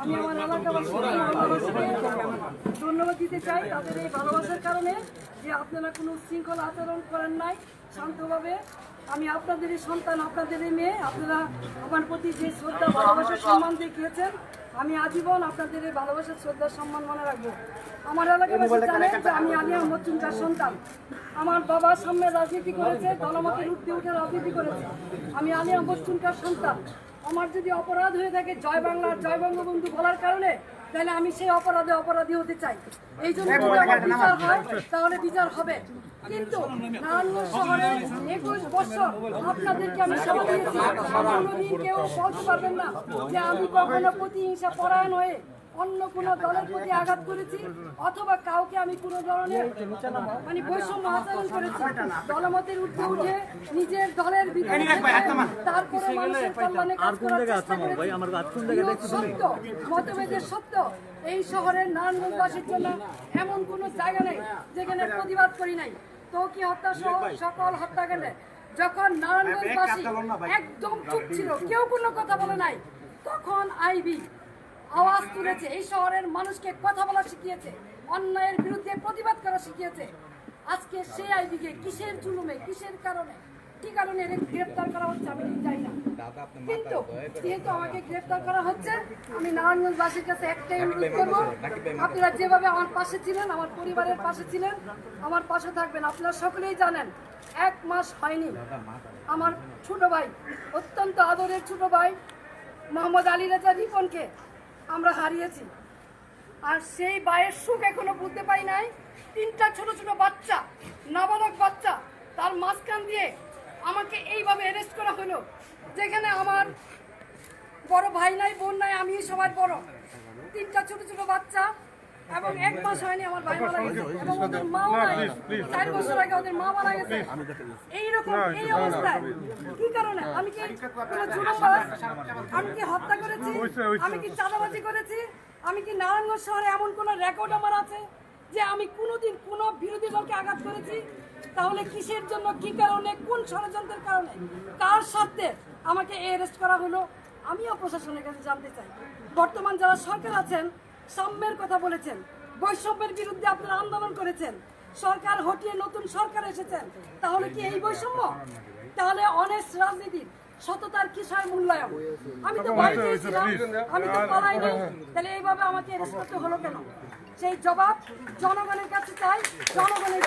আমি আমার এলাকাবাসী ধন্যবাদ দিতে চাই তাদের এই ভালোবাসার কারণে যে আপনারা কোনো শৃঙ্খলা আচরণ করেন নাই শান্তভাবে। আমি আপনাদেরই সন্তান আপনাদেরই মেয়ে আপনারা আমার প্রতি যে শ্রদ্ধা ভালোবাসার সম্মান দেখিয়েছেন আমি আজীবন আপনাদের এই ভালোবাসার শ্রদ্ধার সম্মান মনে রাখব। আমার এলাকাবাসী জানেন যে আমি আলী আহমদ চুনকার সন্তান। আমার বাবা সামনে রাজনীতি করেছে দলমতের উঠতে উঠে রাজনীতি করেছে। আমি আলী আহমদ চুনকার সন্তান। আমার যদি অপরাধ হয়ে থাকে জয় বাংলা জয় বঙ্গবন্ধু বলার কারণে তাহলে আমি সেই অপরাধে অপরাধী হতে চাই। এই জন্য যদি আমার বিচার হয় তাহলে বিচার হবে। কিন্তু নারায়ণগঞ্জ শহরে একুশ বছর আপনাদেরকে আমি সেবা দিয়েছি। কোনোদিন কেউ বলতে পারবেন না যে আমি কখনো প্রতিহিংসা পরায়ণ হয়ে অন্য কোনো দলের প্রতি আঘাত করেছি অথবা কাউকে আমি কোনো ধরনের মানে বৈষম্য আচরণ করেছি। দলমতের উঠে উঠে নিজের দলের বিরুদ্ধে তারপরে মানুষের কল্যাণে কাজ করার চেষ্টা করেছি। সত্য মতভেদের সত্য। এই শহরের নারায়ণগঞ্জবাসীর জন্য এমন কোনো জায়গা নেই যেখানে প্রতিবাদ করি নাই। তো কি হত্যা সহ সকল হত্যাকাণ্ডে যখন নারায়ণগঞ্জবাসী একদম চুপ ছিল কেউ কোনো কথা বলে নাই তখন আইবি আওয়াজ তুলেছে। এই শহরের মানুষকে কথা বলা শিখিয়েছে অন্যায়ের বিরুদ্ধে প্রতিবাদ করা শিখিয়েছে। আজকে সেই আইবিকে কিসের জুলুমে কিসের কারণে কি কারণে গ্রেফতার করা হচ্ছে আমি জানি না। কিন্তু যেহেতু আমাকে গ্রেফতার করা হচ্ছে আমি নারায়ণগঞ্জবাসীর কাছে একটাই অনুরোধ করব আপনারা যেভাবে আমার পাশে ছিলেন আমার পরিবারের পাশে ছিলেন আমার পাশে থাকবেন। আপনারা সকলেই জানেন এক মাস হয়নি। আমার ছোট ভাই অত্যন্ত আদরের ছোট ভাই মোহাম্মদ আলী রাজা রিপনকে আমরা হারিয়েছি। আর সেই বায়ের সুখ এখনও বুঝতে পাই নাই। তিনটা ছোট ছোট বাচ্চা, নাবালক বাচ্চা, তার মাঝখান দিয়ে আমাকে এইভাবে অ্যারেস্ট করা হলো, যেখানে আমার বড় ভাই নাই, বোন নাই আমি সবার বড়। তিনটা ছোট ছোট বাচ্চা এবং এক মাস হয়নি আমার ভাই মারা গেছে। এবং ওদের মাও নাই চার বছর আগে ওদের মা মারা গেছে। এইরকম এই অবস্থায় কি কারণে? আমি কি কোনো জুলুমবাজ আমি কি হত্যা করেছি? আমি কি চাঁদাবাজি করেছি? আমি কি নারায়ণগঞ্জ শহরে এমন কোনো রেকর্ড আমার আছে যে আমি কোনোদিন কোনো বিরোধী দলকে আঘাত করেছি? তাহলে কিসের জন্য কি কারণে কোন ষড়যন্ত্রের কারণে? কার স্বার্থে আমাকে অ্যারেস্ট করা হলো? আমিও প্রশাসনের কাছে জানতে চাই। বর্তমান যারা সরকার আছেন সাম্যের কথা বলেছেন। বৈষম্যের বিরুদ্ধে আপনারা আন্দোলন করেছেন। সরকার হটিয়ে নতুন সরকার এসেছেন। তাহলে কি এই বৈষম্য? তাহলে অনেস্ট রাজনীতির সততার কিসের মূল্যায়ন? আমি তো আমি তো পালাইনি তাহলে এইভাবে আমাকে অ্যারেস্ট করতে হলো কেন? সেই জবাব জনগণের কাছে চাই। জনগণের